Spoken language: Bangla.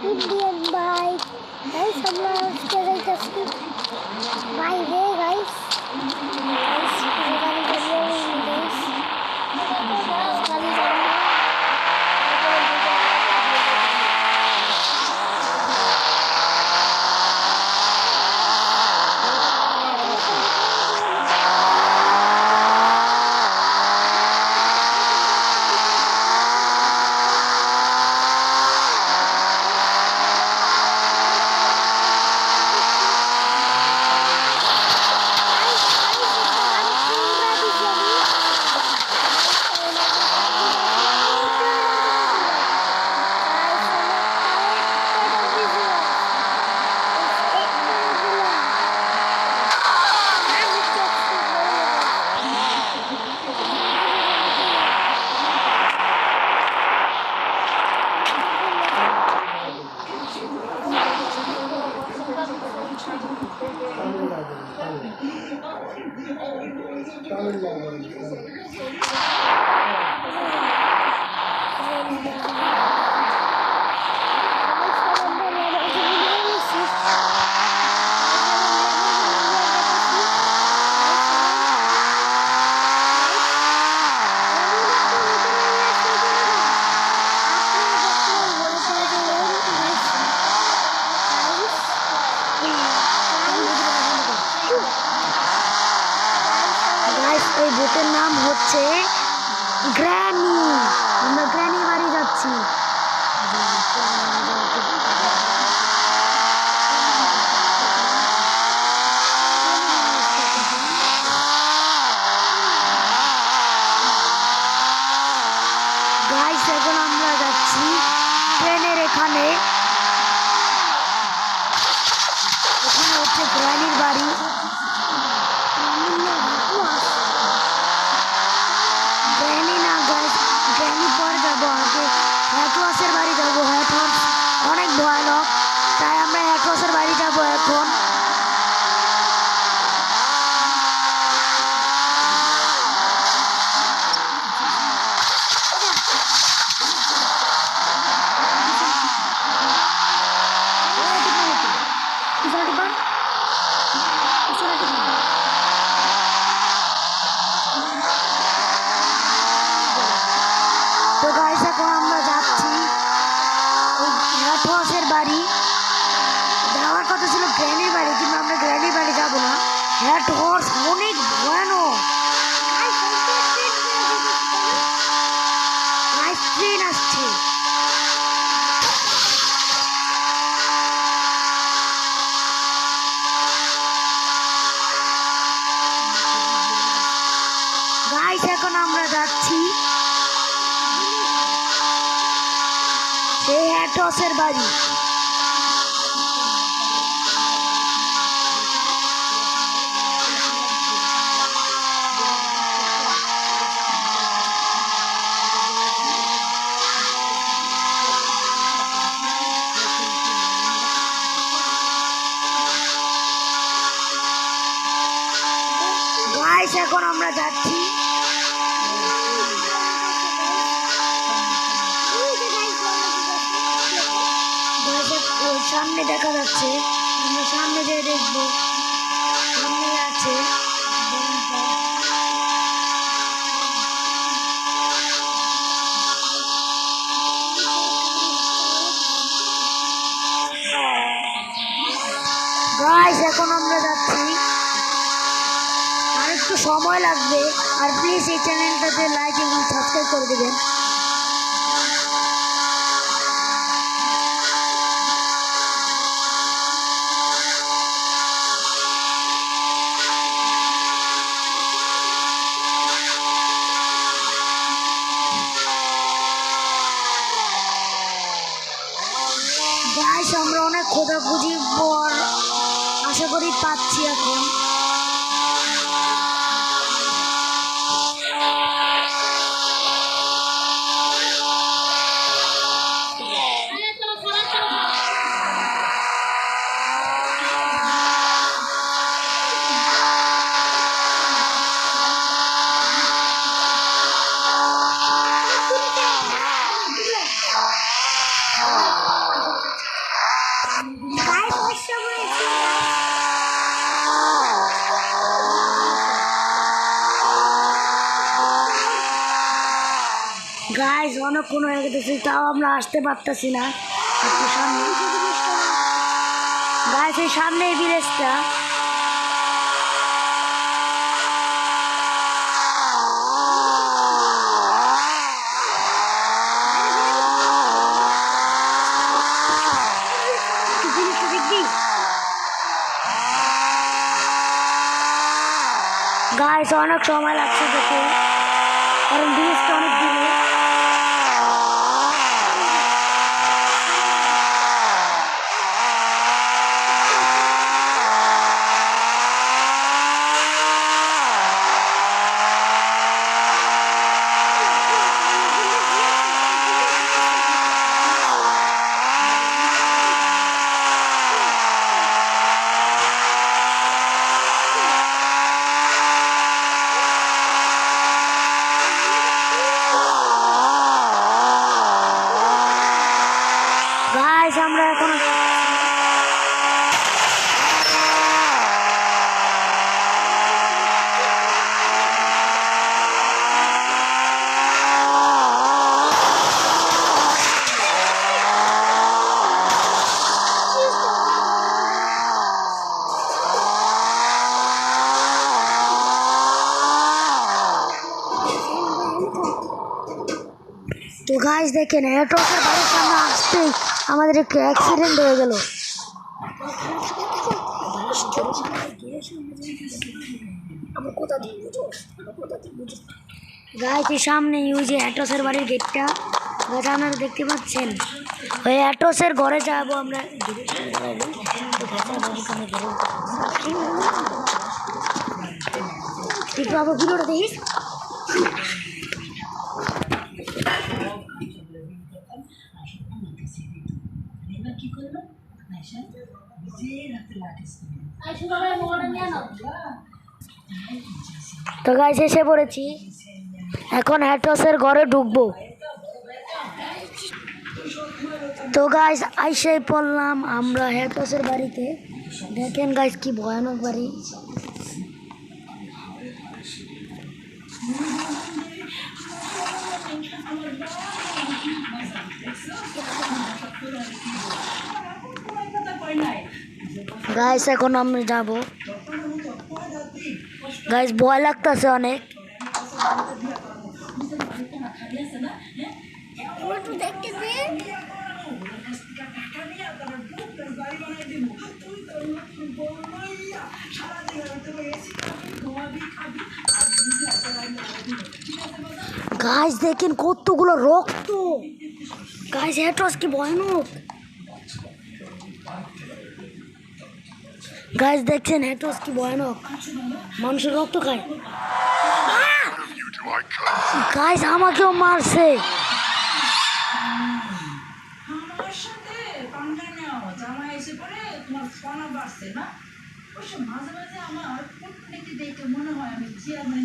Indian bike. Guys, हम लोग उसके just by way guys guys guys এই বোটের নাম হচ্ছে গ্র্যানি। আমরা গ্র্যানি বাড়ি যাচ্ছি গাইস এখন আমরা যাচ্ছি ট্রেনের এখানে এখানে হচ্ছে গ্র্যানির বাড়ি গ্র্যানি না গাইস গ্র্যানি পর যাব আগে হ্যাটওয়াসের বাড়ি যাব হ্যাটওয়াস অনেক ভয়ানক তাই আমরা হ্যাটওয়াসের বাড়ি যাব এখন তো গাইস এখন আমরা যাচ্ছি হ্যাটওয়াসের বাড়ি। যাওয়ার কথা ছিল গ্র্যানির বাড়ি, কিন্তু আমরা গ্র্যানির বাড়ি যাব না। হ্যাট হর্স অনেক ভয়ানক। গাইস এখন আমরা যাচ্ছি। সেই হ্যাটসের বাড়ি। এখন আমরা যাচ্ছি। সামনে দেখা যাচ্ছে, আমরা সামনে যেয়ে দেখব। সামনে আছে এখন আমরা যাচ্ছি। আর একটু সময় লাগবে। আর প্লিজ এই চ্যানেলটাতে লাইক এবং সাবস্ক্রাইব করে দেবেন। খোঁজাখুঁজির পর আশা করি পাচ্ছি এখন। গাইজ অনেকক্ষণ হয়ে গেছে, তাও আমরা আসতে পারতেছি না। একটু সামনে। গাইজ এই সামনে এই দেখবি? গাইজ অনেক সময় লাগছে যেতে কারণ ব্রিজটা অনেক দূরে গাইজ আমরা এখন গাইজ দেখেন এয়ারট্রকের বাড়ির সামনে আসতেই আমাদের একটু অ্যাক্সিডেন্ট হয়ে গেল। গাইজ সামনে ওই যে অ্যাটসের বাড়ির গেটটা গাছ আপনারা দেখতে পাচ্ছেন? ওই অ্যাটসের ঘরে যাব আমরা। আবার ভিডিওটা দেখিস তো গাইস এসে পড়েছি। এখন অ্যাটসের ঘরে ঢুকবো। তো গাইস আইসাই পড়লাম আমরা হ্যাটসের বাড়িতে। দেখেন গাইস কি ভয়ানক বাড়ি। গাইস এখন আমরা যাব। গাইস ভয় লাগতেছে অনেক। গাইস দেখেন কতগুলো রক্ত। গাইস হ্যাটস কি ভয়ানক। গাইস দেখছেন, এত কি ভয়ানক? মানুষের রক্ত খায়। গাছ আমাকেও মারছে। মাঝে মাঝে আমার মনে হয় আমি